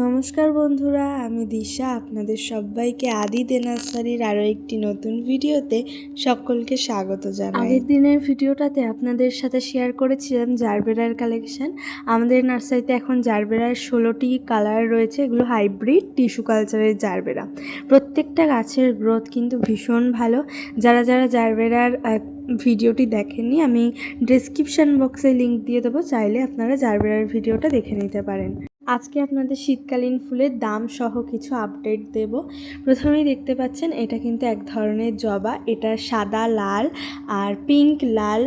নমস্কার বন্ধুরা, আমি দিশা। আপনাদের সবাইকে আদি দে নার্সারির আরও একটি নতুন ভিডিওতে সকলকে স্বাগত জানাই। আগের দিনের ভিডিওটাতে আপনাদের সাথে শেয়ার করেছিলাম জারবেরার কালেকশন আমাদের নার্সারিতে এখন জারবেরার ষোলোটি কালার রয়েছে, এগুলো হাইব্রিড টিস্যু কালচারের জারবেরা। প্রত্যেকটা গাছের গ্রোথ কিন্তু ভীষণ ভালো। যারা যারা জারবেরার ভিডিওটি দেখেননি, আমি ডিসক্রিপশান বক্সে লিঙ্ক দিয়ে দেবো, চাইলে আপনারা জারবেরার ভিডিওটা দেখে নিতে পারেন। আজকে আপনাদের শীতকালীন ফুলের দাম সহ কিছু আপডেট দেব। প্রথমেই দেখতে পাচ্ছেন, এটা কিন্তু এক ধরনের জবা। এটা সাদা লাল আর পিঙ্ক লাল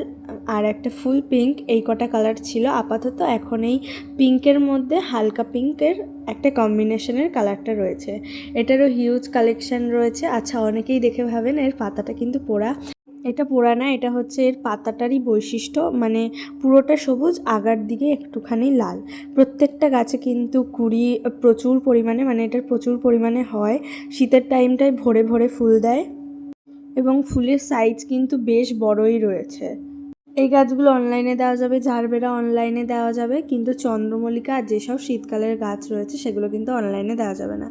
আর একটা ফুল পিঙ্ক এই কটা কালার ছিল। আপাতত এখন এই পিঙ্কের মধ্যে হালকা পিঙ্কের একটা কম্বিনেশনের কালারটা রয়েছে। এটারও হিউজ কালেকশন রয়েছে। আচ্ছা অনেকেই দেখে ভাবেন এর পাতাটা কিন্তু পোড়া এটা পোড়া না, এটা হচ্ছে এর পাতাটারই বৈশিষ্ট্য। মানে পুরোটা সবুজ, আগার দিকে একটুখানি লাল। প্রত্যেকটা গাছে কিন্তু কুড়ি প্রচুর পরিমাণে মানে এটার প্রচুর পরিমাণে হয়। শীতের টাইমটায় ভরে ভরে ফুল দেয় এবং ফুলের সাইজ কিন্তু বেশ বড়ই রয়েছে। এই গাছগুলো অনলাইনে দেওয়া যাবে ঝাড়বেরা অনলাইনে দেওয়া যাবে, কিন্তু চন্দ্রমল্লিকা আর যেসব শীতকালের গাছ রয়েছে সেগুলো কিন্তু অনলাইনে দেওয়া যাবে না।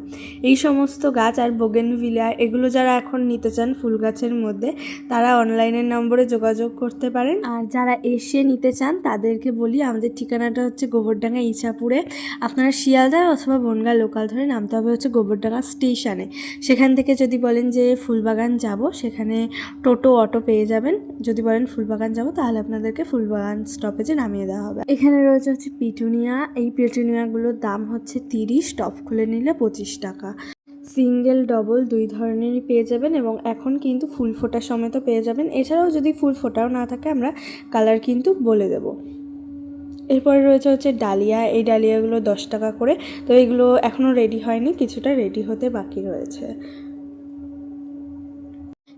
এই সমস্ত গাছ আর বোগেনভিলিয়া এগুলো যারা এখন নিতে চান ফুল গাছের মধ্যে, তারা অনলাইনের নম্বরে যোগাযোগ করতে পারেন। আর যারা এসে নিতে চান, তাদেরকে বলি, আমাদের ঠিকানাটা হচ্ছে গোবরডাঙ্গা ইছাপুরে। আপনারা শিয়ালদা অথবা বনগা লোকাল ধরে নামতে হবে হচ্ছে গোবরডাঙ্গা স্টেশনে সেখান থেকে যদি বলেন যে ফুলবাগান যাব, সেখানে টোটো, অটো পেয়ে যাবেন। যদি বলেন ফুলবাগান যাব, তাহলে আপনাদেরকে ফুলবাগান স্টপেজে নামিয়ে দেওয়া হবে। এখানে রয়েছে হচ্ছে পিটুনিয়া। এই পিটুনিয়াগুলোর দাম হচ্ছে তিরিশ, টপ খুলে নিলে পঁচিশ টাকা। সিঙ্গেল, ডবল দুই ধরনেরই পেয়ে যাবেন এবং এখন কিন্তু ফুল ফোটার সমেত পেয়ে যাবেন। এছাড়াও যদি ফুল ফোটাও না থাকে, আমরা কালার কিন্তু বলে দেবো। এরপরে রয়েছে হচ্ছে ডালিয়া। এই ডালিয়াগুলো দশ টাকা করে। তো এগুলো এখনও রেডি হয়নি, কিছুটা রেডি হতে বাকি রয়েছে।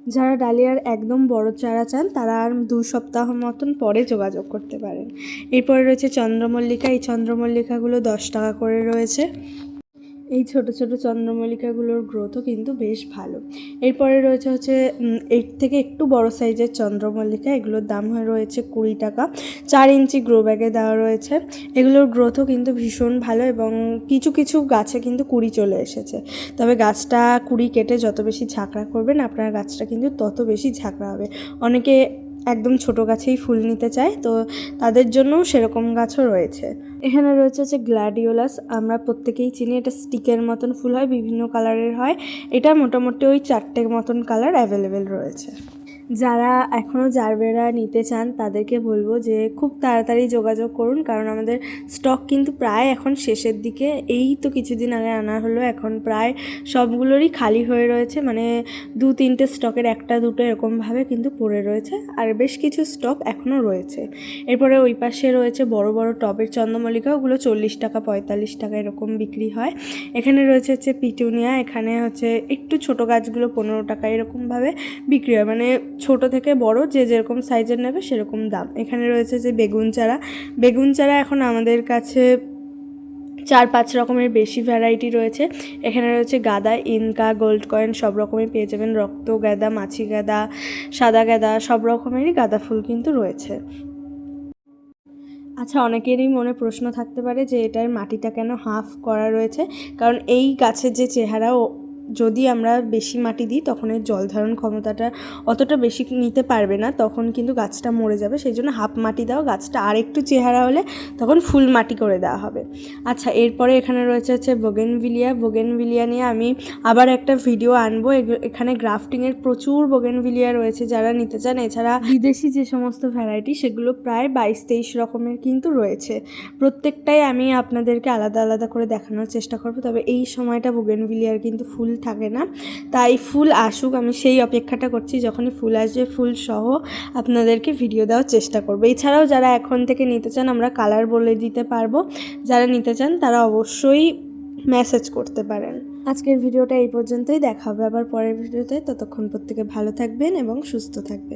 যারা ডালিয়ার একদম বড় চারা চান, তারা আর দু সপ্তাহ মতন পরে যোগাযোগ করতে পারেন। এরপরে রয়েছে চন্দ্রমল্লিকা। এই চন্দ্রমল্লিকাগুলো দশ টাকা করে রয়েছে। এই ছোট ছোট চন্দ্রমল্লিকাগুলোর গ্রোথও কিন্তু বেশ ভালো। এরপরে রয়েছে হচ্ছে এর থেকে একটু বড় সাইজের চন্দ্রমল্লিকা। এগুলোর দাম হয়ে রয়েছে কুড়ি টাকা। চার ইঞ্চি গ্রো ব্যাগে দেওয়া রয়েছে। এগুলোর গ্রোথও কিন্তু ভীষণ ভালো এবং কিছু কিছু গাছে কিন্তু কুড়ি চলে এসেছে। তবে গাছটা কুড়ি কেটে যত বেশি ঝাঁকড়া করবেন, আপনার গাছটা কিন্তু তত বেশি ঝাঁকড়া হবে। অনেকে একদম ছোট গাছেই ফুল নিতে চায়, তো তাদের জন্যও সেরকম গাছও রয়েছে। এখানে রয়েছে হচ্ছে গ্ল্যাডিওলাস আমরা প্রত্যেকেই চিনি, এটা স্টিকের মতন ফুল হয়, বিভিন্ন কালারের হয়। এটা মোটামুটি ওই চারটের মতন কালার অ্যাভেলেবেল রয়েছে। যারা এখনও জারবেরা নিতে চান, তাদেরকে বলব যে খুব তাড়াতাড়ি যোগাযোগ করুন, কারণ আমাদের স্টক কিন্তু প্রায় এখন শেষের দিকে। এই তো কিছুদিন আগে আনা হলো, এখন প্রায় সবগুলোরই খালি হয়ে রয়েছে মানে দু তিনটে স্টকের একটা দুটো এরকমভাবে কিন্তু পড়ে রয়েছে, আর বেশ কিছু স্টক এখনও রয়েছে। এরপরে ওই পাশে রয়েছে বড় বড় টবের চন্দ্রমল্লিকা, ওগুলো চল্লিশ টাকা, পঁয়তাল্লিশ টাকা এরকম বিক্রি হয়। এখানে রয়েছে হচ্ছে পিটুনিয়া, এখানে হচ্ছে একটু ছোট গাছগুলো পনেরো টাকা এরকমভাবে বিক্রি হয় মানে ছোট থেকে বড়, যে যেরকম সাইজের নেবে সেরকম দাম। এখানে রয়েছে যে বেগুন চারা। বেগুন চারা এখন আমাদের কাছে চার পাঁচ রকমের বেশি ভ্যারাইটি রয়েছে। এখানে রয়েছে গাদা, ইনকা গোল্ড কয়েন সব রকমের পেয়ে যাবেন। রক্ত গাদা, মাছি গাদা, সাদা গাদা সব রকমেরই গাঁদা ফুল কিন্তু রয়েছে। আচ্ছা অনেকেরই মনে প্রশ্ন থাকতে পারে যে এটার মাটিটা কেন হাফ করা রয়েছে? কারণ এই গাছের যে চেহারা যদি আমরা বেশি মাটি দিই, তখন এর জল ধারণ ক্ষমতাটা অতটা বেশি নিতে পারবে না। তখন কিন্তু গাছটা মরে যাবে। সেই জন্য হাফ মাটি দাও। গাছটা আর একটু চেহারা হলে তখন ফুল মাটি করে দেওয়া হবে। আচ্ছা এরপরে এখানে রয়েছে হচ্ছে বোগেনভিলিয়া। বোগেনভিলিয়া নিয়ে আমি আবার একটা ভিডিও আনব। এখানে গ্রাফটিংয়ের প্রচুর বোগেনভিলিয়া রয়েছে যারা নিতে চান। এছাড়া বিদেশি যে সমস্ত ভ্যারাইটি, সেগুলো প্রায় বাইশ তেইশ রকমের কিন্তু রয়েছে। প্রত্যেকটাই আমি আপনাদেরকে আলাদা আলাদা করে দেখানোর চেষ্টা করব। তবে এই সময়টা বোগেনভিলিয়ার কিন্তু ফুল থাকে না। তাই ফুল আসুক, আমি সেই অপেক্ষাটা করছি যখনই ফুল আসবে, ফুল সহ আপনাদেরকে ভিডিও দেওয়ার চেষ্টা করব। এছাড়াও যারা এখন থেকে নিতে চান, আমরা কালার বলে দিতে পারব। যারা নিতে চান, তারা অবশ্যই মেসেজ করতে পারেন। আজকের ভিডিওটা এই পর্যন্তই। দেখা হবে আবার পরের ভিডিওতে ততক্ষণ প্রত্যেকে ভালো থাকবেন এবং সুস্থ থাকবেন।